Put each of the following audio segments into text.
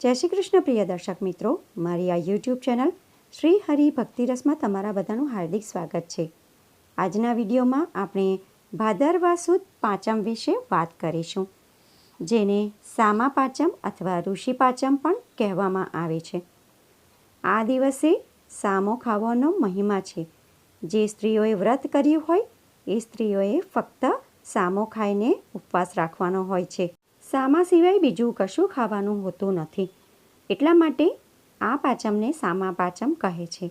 જય શ્રી કૃષ્ણ પ્રિય દર્શક મિત્રો. મારી આ યુટ્યુબ ચેનલ શ્રી હરિ ભક્તિરસમાં તમારા બધાનું હાર્દિક સ્વાગત છે. આજના વિડીયોમાં આપણે ભાદરવા સુદ પાંચમ વિશે વાત કરીશું, જેને સામા પાંચમ અથવા ઋષિ પાંચમ પણ કહેવામાં આવે છે. આ દિવસે સામો ખાવાનો મહિમા છે. જે સ્ત્રીઓએ વ્રત કર્યું હોય, એ સ્ત્રીઓએ ફક્ત સામો ખાઈને ઉપવાસ રાખવાનો હોય છે. સામા સિવાય બીજું કશું ખાવાનું હોતું નથી. એટલા માટે આ પાચમને સામા પાચમ કહે છે.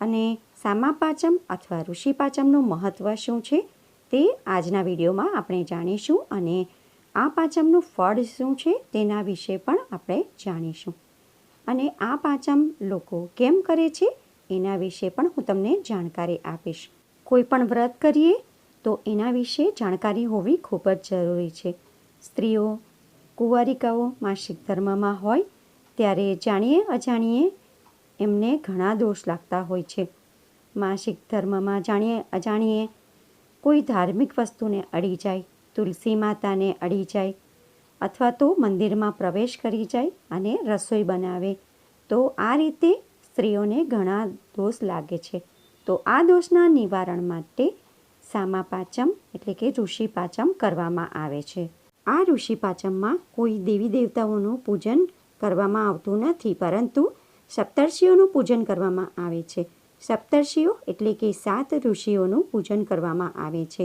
અને સામા પાચમ અથવા ઋષિ પાચમનું મહત્ત્વ શું છે તે આજના વિડીયોમાં આપણે જાણીશું અને આ પાચમનું ફળ શું છે તેના વિશે પણ આપણે જાણીશું. અને આ પાચમ લોકો કેમ કરે છે એના વિશે પણ હું તમને જાણકારી આપીશ. કોઈ પણ વ્રત કરીએ તો એના વિશે જાણકારી હોવી ખૂબ જ જરૂરી છે. સ્ત્રીઓ કુંવારિકાઓ માસિક ધર્મમાં હોય ત્યારે જાણીએ અજાણીએ એમને ઘણા દોષ લાગતા હોય છે. માસિક ધર્મમાં જાણીએ અજાણીએ કોઈ ધાર્મિક વસ્તુને અડી જાય, તુલસી માતાને અડી જાય અથવા તો મંદિરમાં પ્રવેશ કરી જાય અને રસોઈ બનાવે, તો આ રીતે સ્ત્રીઓને ઘણા દોષ લાગે છે. તો આ દોષના નિવારણ માટે સામા પાચમ એટલે કે ઋષિ પાચમ કરવામાં આવે છે. આ ઋષિ પાચમમાં કોઈ દેવી દેવતાઓનું પૂજન કરવામાં આવતું નથી, પરંતુ સપ્તર્ષિઓનું પૂજન કરવામાં આવે છે. સપ્તર્ષિઓ એટલે કે સાત ઋષિઓનું પૂજન કરવામાં આવે છે.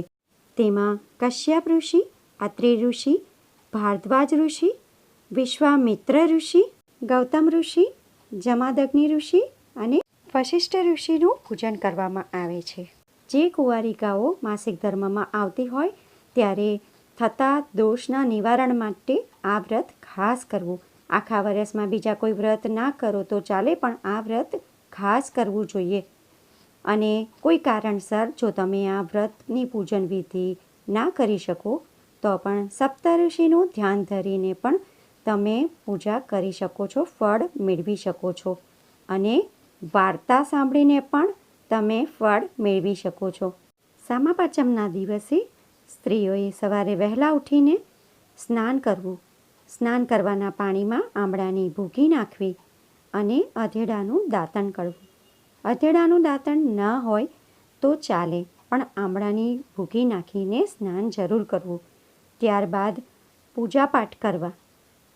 તેમાં કશ્યપ ઋષિ, અત્રે ઋષિ, ભારદ્વાજ ઋષિ, વિશ્વામિત્ર ઋષિ, ગૌતમ ઋષિ, જમાદગ્નિ ઋષિ અને વશિષ્ઠ ઋષિનું પૂજન કરવામાં આવે છે. જે કુંવારિકાઓ માસિક ધર્મમાં આવતી હોય, ત્યારે થતા દોષના નિવારણ માટે આ વ્રત ખાસ કરવું. આખા વર્ષમાં બીજા કોઈ વ્રત ના કરો તો ચાલે, પણ આ વ્રત ખાસ કરવું જોઈએ. અને કોઈ કારણસર જો તમે આ વ્રતની પૂજન વિધિ ના કરી શકો, તો પણ સપ્તઋષિનું ધ્યાન ધરીને પણ તમે પૂજા કરી શકો છો, ફળ મેળવી શકો છો. અને વાર્તા સાંભળીને પણ તમે ફળ મેળવી શકો છો. સામા પાંચમના દિવસે સ્ત્રીઓએ સવારે વહેલા ઉઠીને સ્નાન કરવું. સ્નાન કરવાના પાણીમાં આમળાની ભૂકી નાખવી અને અધેડાનું દાંતણ કરવું. અધેડાનું દાંતણ ન હોય તો ચાલે, પણ આમળાની ભૂકી નાખીને સ્નાન જરૂર કરવું. ત્યારબાદ પૂજાપાઠ કરવા.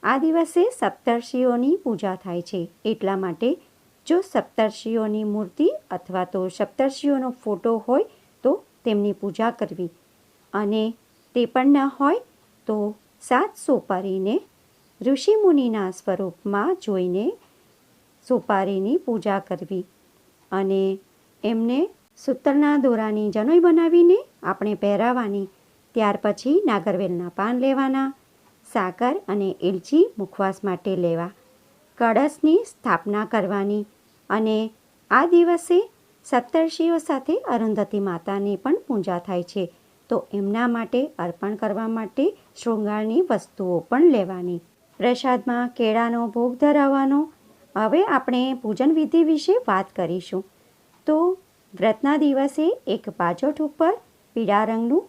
આ દિવસે સપ્તર્ષિઓની પૂજા થાય છે. એટલા માટે જો સપ્તર્ષિઓની મૂર્તિ અથવા તો સપ્તર્ષિઓનો ફોટો હોય તો તેમની પૂજા કરવી. અને તે પણ ન હોય તો સાત સોપારીને ઋષિમુનિના સ્વરૂપમાં જોઈને સોપારીની પૂજા કરવી અને એમને સૂતરના દોરાની જનોઈ બનાવીને આપણે પહેરાવાની, ત્યાર પછી નાગરવેલના પાન લેવાના, સાકર અને એલચી મુખવાસ માટે લેવા, કળશની સ્થાપના કરવાની અને આ દિવસે સપ્તર્ષિઓ સાથે અરુંધતી માતાની પણ પૂજા થાય છે. તો એમના માટે અર્પણ કરવા માટે શૃંગારની વસ્તુઓ પણ લેવાની. પ્રસાદમાં કેળાનો ભોગ ધરાવવાનો. હવે આપણે પૂજન વિધિ વિશે વાત કરીશું. તો વ્રતના દિવસે એક બાજોઠ ઉપર પીળા રંગનું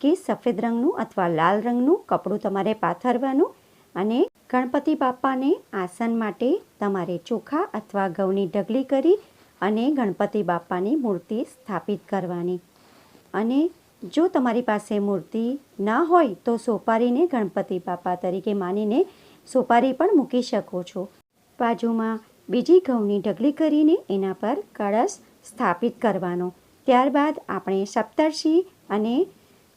કે સફેદ રંગનું અથવા લાલ રંગનું કપડું તમારે પાથરવાનું અને ગણપતિ બાપાને આસન માટે તમારે ચોખા અથવા ઘઉંની ઢગલી કરી અને ગણપતિ બાપાની મૂર્તિ સ્થાપિત કરવાની. અને જો તમારી પાસે મૂર્તિ ના હોય તો સોપારીને ગણપતિ બાપા તરીકે માનીને સોપારી પણ મૂકી શકો છો. બાજુમાં બીજી ઘઉંની ઢગલી કરીને એના પર કળશ સ્થાપિત કરવાનો. ત્યારબાદ આપણે સપ્તર્ષિ અને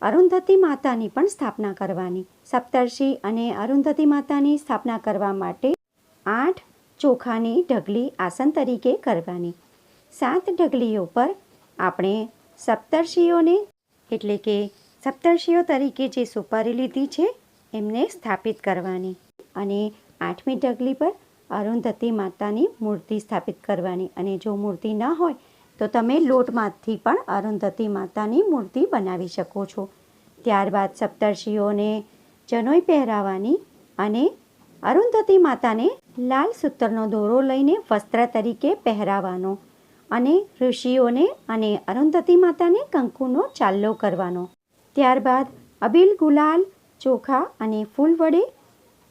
અરુંધતી માતાની પણ સ્થાપના કરવાની. સપ્તર્ષિ અને અરુંધતી માતાની સ્થાપના કરવા માટે આઠ ચોખાની ઢગલી આસન તરીકે કરવાની. સાત ઢગલીઓ પર આપણે સપ્તર્ષિઓને એટલે કે સપ્તર્ષિઓ તરીકે જે સુપારી લીધી છે, એમને સ્થાપિત કરવાની અને આઠમી ઢગલી પર અરુંધતી માતાની મૂર્તિ સ્થાપિત કરવાની. અને જો મૂર્તિ ન હોય, તો તમે લોટમાંથી પણ અરુંધતી માતાની મૂર્તિ બનાવી શકો છો. ત્યારબાદ સપ્તર્ષિઓને જનોઈ પહેરાવાની અને અરુંધતી માતાને લાલ સૂતરનો દોરો લઈને વસ્ત્ર તરીકે પહેરાવાનો. અને ઋષિઓને અને અરુંધતી માતાને કંકુનો ચાલ્લો કરવાનો. ત્યારબાદ અબીલ ગુલાલ, ચોખા અને ફૂલ વડે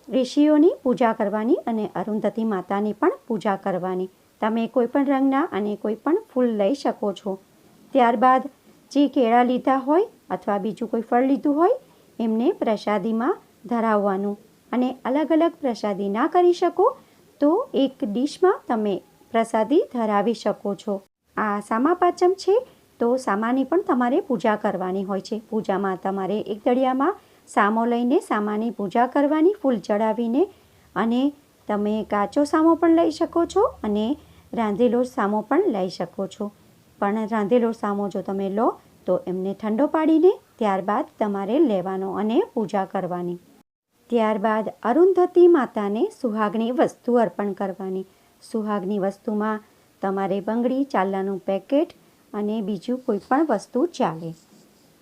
ઋષિઓની પૂજા કરવાની અને અરુંધતી માતાની પણ પૂજા કરવાની. તમે કોઈ પણ રંગના અને કોઈ પણ ફૂલ લઈ શકો છો. ત્યારબાદ જે કેળા લીધા હોય અથવા બીજું કોઈ ફળ લીધું હોય, એમને પ્રસાદીમાં ધરાવવાનું. અને અલગ અલગ પ્રસાદી ના કરી શકો તો એક ડીશમાં તમે પ્રસાદી ધરાવી શકો છો. આ સામા પાચમ છે, તો સામાની પણ તમારે પૂજા કરવાની હોય છે. પૂજામાં તમારે એક દળિયામાં સામો લઈને સામાની પૂજા કરવાની, ફૂલ ચડાવીને અને તમે કાચો સામો પણ લઈ શકો છો અને રાંધેલો સામો પણ લઈ શકો છો. પણ રાંધેલો સામો જો તમે લો, તો એમને ઠંડો પાડીને ત્યારબાદ તમારે લેવાનો અને પૂજા કરવાની. ત્યારબાદ અરુંધતી માતાને સુહાગની વસ્તુ અર્પણ કરવાની. સુહાગની વસ્તુમાં તમારે બંગડી ચાલ્લાનું પેકેટ અને બીજું કોઈ પણ વસ્તુ ચાલે.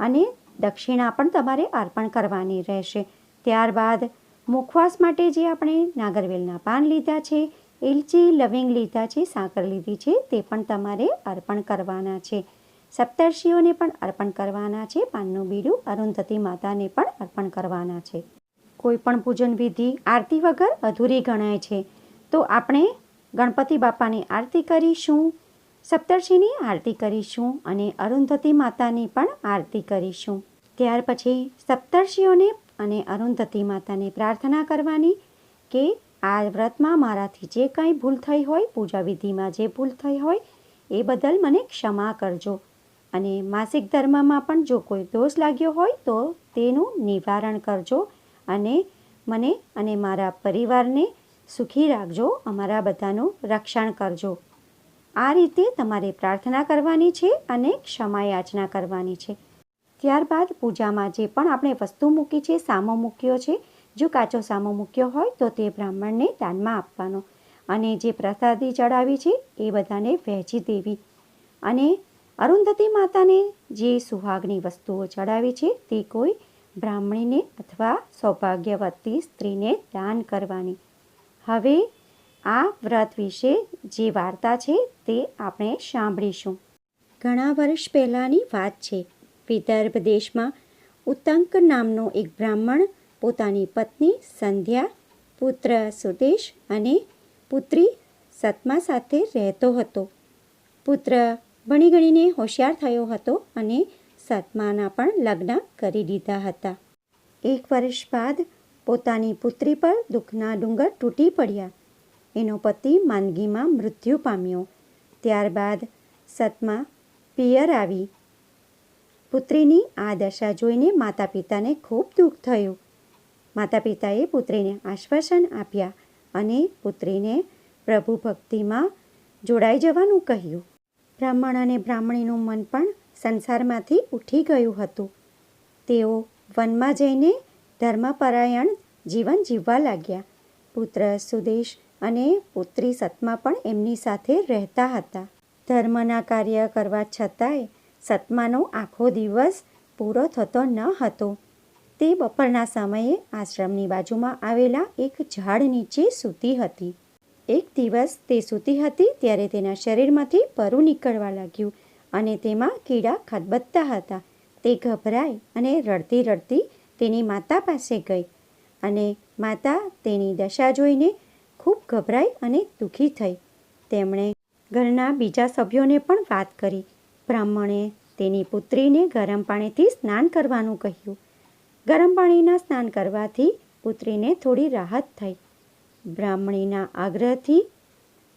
અને દક્ષિણા પણ તમારે અર્પણ કરવાની રહેશે. ત્યારબાદ મુખવાસ માટે જે આપણે નાગરવેલના પાન લીધા છે એલચી લવિંગ લીધા છે, સાકર લીધી છે, તે પણ તમારે અર્પણ કરવાના છે. સપ્તર્ષિઓને પણ અર્પણ કરવાના છે, પાનનું બીડું અરુંધતી માતાને પણ અર્પણ કરવાના છે. કોઈ પણ પૂજન વિધિ આરતી વગર અધૂરી ગણાય છે. તો આપણે ગણપતિ બાપાની આરતી કરીશું, સપ્તર્ષિની આરતી કરીશું અને અરુંધતી માતાની પણ આરતી કરીશું. ત્યાર પછી સપ્તર્ષિઓને અને અરુંધતી માતાને પ્રાર્થના કરવાની કે આ વ્રતમાં મારાથી જે કાંઈ ભૂલ થઈ હોય પૂજા વિધિમાં જે ભૂલ થઈ હોય, એ બદલ મને ક્ષમા કરજો. અને માસિક ધર્મમાં પણ જો કોઈ દોષ લાગ્યો હોય, તો તેનું નિવારણ કરજો અને મને અને મારા પરિવારને સુખી રાખજો, અમારા બધાનું રક્ષણ કરજો. આ રીતે તમારે પ્રાર્થના કરવાની છે અને ક્ષમા યાચના કરવાની છે. ત્યારબાદ પૂજામાં જે પણ આપણે વસ્તુ મૂકી છે, સામો મૂક્યો છે, જો કાચો સામો મૂક્યો હોય તો તે બ્રાહ્મણને દાનમાં આપવાનો. અને જે પ્રસાદી ચડાવી છે એ બધાને વહેંચી દેવી. અને અરુંધતી માતાને જે સુહાગની વસ્તુઓ ચડાવી છે તે કોઈ બ્રાહ્મણીને અથવા સૌભાગ્યવતી સ્ત્રીને દાન કરવાની. હવે આ વ્રત વિશે જે વાર્તા છે તે આપણે સાંભળીશું. ઘણા વર્ષ પહેલાંની વાત છે. વિદર્ભ દેશમાં ઉત્તંક નામનો એક બ્રાહ્મણ પોતાની પત્ની સંધ્યા, પુત્ર સુદેશ અને પુત્રી સતમા સાથે રહેતો હતો. પુત્ર ભણી ગણીને હોશિયાર થયો હતો અને સતમાના પણ લગ્ન કરી દીધા હતા. એક વર્ષ બાદ પોતાની પુત્રી પર દુઃખના ડુંગર તૂટી પડ્યા. એનો પતિ માંદગીમાં મૃત્યુ પામ્યો. ત્યારબાદ સતમા પિયર આવી. પુત્રીની આ દશા જોઈને માતા પિતાને ખૂબ દુઃખ થયું. માતા પિતાએ પુત્રીને આશ્વાસન આપ્યા અને પુત્રીને પ્રભુ ભક્તિમાં જોડાઈ જવાનું કહ્યું. બ્રાહ્મણ અને બ્રાહ્મણીનું મન પણ સંસારમાંથી ઉઠી ગયું હતું. તેઓ વનમાં જઈને ધર્મપરાયણ જીવન જીવવા લાગ્યા. પુત્ર સુદેશ અને પુત્રી સતમા પણ એમની સાથે રહેતા હતા. ધર્મના કાર્ય કરવા છતાંય સતમાનો આખો દિવસ પૂરો થતો ન હતો. તે બપોરના સમયે આશ્રમની બાજુમાં આવેલા એક ઝાડ નીચે સૂતી હતી. એક દિવસ તે સૂતી હતી ત્યારે તેના શરીરમાંથી પરુ નીકળવા લાગ્યું અને તેમાં કીડા ખદબદતા હતા. તે ગભરાઈ અને રડતી રડતી તેની માતા પાસે ગઈ અને માતા તેની દશા જોઈને ખૂબ ગભરાઈ અને દુઃખી થઈ. તેમણે ઘરના બીજા સભ્યોને પણ વાત કરી. બ્રાહ્મણે તેની પુત્રીને ગરમ પાણીથી સ્નાન કરવાનું કહ્યું. ગરમ પાણીના સ્નાન કરવાથી પુત્રીને થોડી રાહત થઈ. બ્રાહ્મણીના આગ્રહથી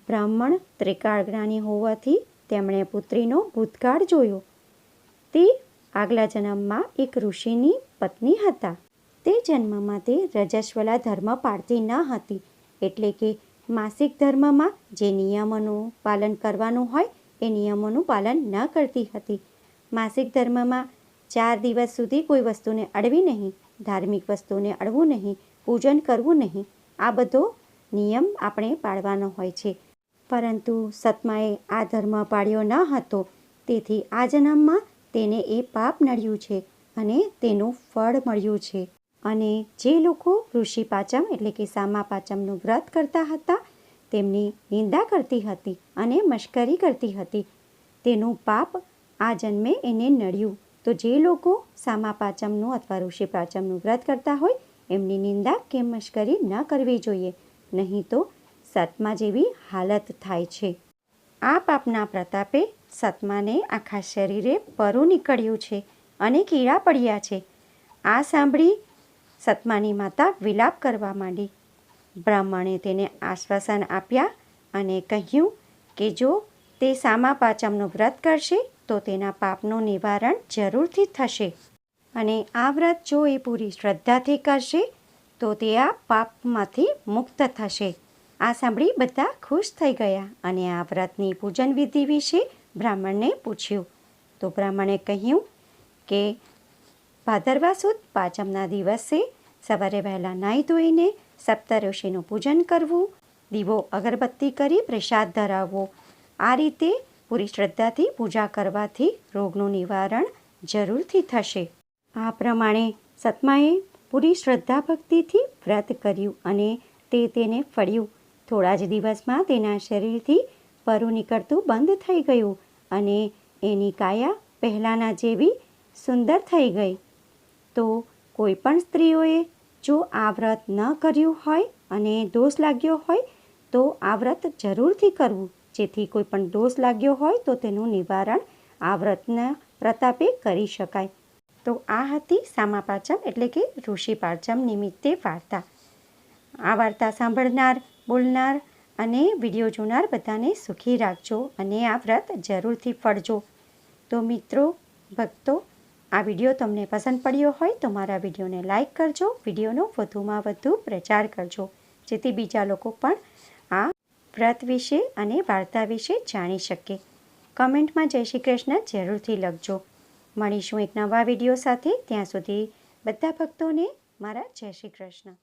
બ્રાહ્મણ ત્રિકાળ જ્ઞાની હોવાથી તેમણે પુત્રીનો ભૂતકાળ જોયો. તે આગલા જન્મમાં એક ઋષિની પત્ની હતા. તે જન્મમાં તે રજસ્વલા ધર્મ પાળતી ન હતી, એટલે કે માસિક ધર્મમાં જે નિયમોનું પાલન કરવાનું હોય એ નિયમોનું પાલન ન કરતી હતી. માસિક ધર્મમાં ચાર દિવસ સુધી કોઈ વસ્તુને અડવી નહીં, ધાર્મિક વસ્તુને અડવું નહીં, પૂજન કરવું નહીં, આ બધો નિયમ આપણે પાળવાનો હોય છે. પરંતુ સતમાએ આ ધર્મ પાળ્યો ન હતો, તેથી આ જન્મમાં તેને એ પાપ નડ્યું છે અને તેનું ફળ મળ્યું છે. અને જે લોકો ઋષિ પાચમ એટલે કે સામા પાચમનું વ્રત કરતા હતા, તેમની નિંદા કરતી હતી અને મશ્કરી કરતી હતી. તેનું પાપ આ જન્મે એને નડ્યું. તો જે લોકો સામા પાચમનું અથવા ઋષિ પાચમનું વ્રત કરતા હોય, એમની નિંદા કે મશ્કરી ન કરવી જોઈએ. નહીં તો સતમા જેવી હાલત થાય છે. આ પાપના પ્રતાપે સતમાને આખા શરીરે પરું નીકળ્યું છે અને કીડા પડ્યા છે. આ સાંભળી સતમાની માતા વિલાપ કરવા માંડી. બ્રાહ્મણે તેને આશ્વાસન આપ્યા અને કહ્યું કે જો તે સામા પાચમનું વ્રત કરશે, તો તેના પાપનું નિવારણ જરૂરથી થશે. અને આ વ્રત જો એ પૂરી શ્રદ્ધાથી કરશે, તો તે આ પાપમાંથી મુક્ત થશે. આ સાંભળી બધા ખુશ થઈ ગયા અને આ વ્રતની પૂજન વિધિ વિશે બ્રાહ્મણને પૂછ્યું. તો બ્રાહ્મણે કહ્યું કે, ભાદરવા સુદ પાંચમના દિવસે સવારે વહેલા નાહી ધોઈને સપ્તઋષિનું પૂજન કરવું, દીવો અગરબત્તી કરી પ્રસાદ ધરાવવો. આ રીતે પૂરી શ્રદ્ધાથી પૂજા કરવાથી રોગનું નિવારણ જરૂરથી થશે. આ પ્રમાણે સતમાએ પૂરી શ્રદ્ધા ભક્તિથી વ્રત કર્યું અને તે તેને ફળ્યું. થોડા જ દિવસમાં તેના શરીરથી પરું નીકળતું બંધ થઈ ગયું અને એની કાયા પહેલાંના જેવી સુંદર થઈ ગઈ. તો કોઈ પણ સ્ત્રીઓએ જો આ વ્રત ન કર્યું હોય અને દોષ લાગ્યો હોય, તો આ વ્રત જરૂરથી કરવું. જેથી કોઈ પણ દોષ લાગ્યો હોય, તો તેનું નિવારણ આ વ્રતના પ્રતાપે કરી શકાય. તો આ હતી સામા એટલે કે ઋષિ પાચમ નિમિત્તે વાર્તા. આ વાર્તા સાંભળનાર બોલનાર અને વીડિયો જોનાર બધાને સુખી રાખજો અને આ વ્રત જરૂરથી ફળજો. તો મિત્રો, ભક્તો, આ વીડિયો તમને પસંદ પડ્યો હોય તો મારા વિડીયોને લાઇક કરજો, વિડીયોનો વધુમાં વધુ પ્રચાર કરજો, જેથી બીજા લોકો પણ આ વ્રત વિશે અને વાર્તા વિશે જાણી શકે. કમેન્ટમાં જય શ્રી કૃષ્ણ જરૂરથી લખજો. મળીશું એક નવા વીડિયો સાથે, ત્યાં સુધી બધા ભક્તોને મારા જય શ્રી કૃષ્ણ.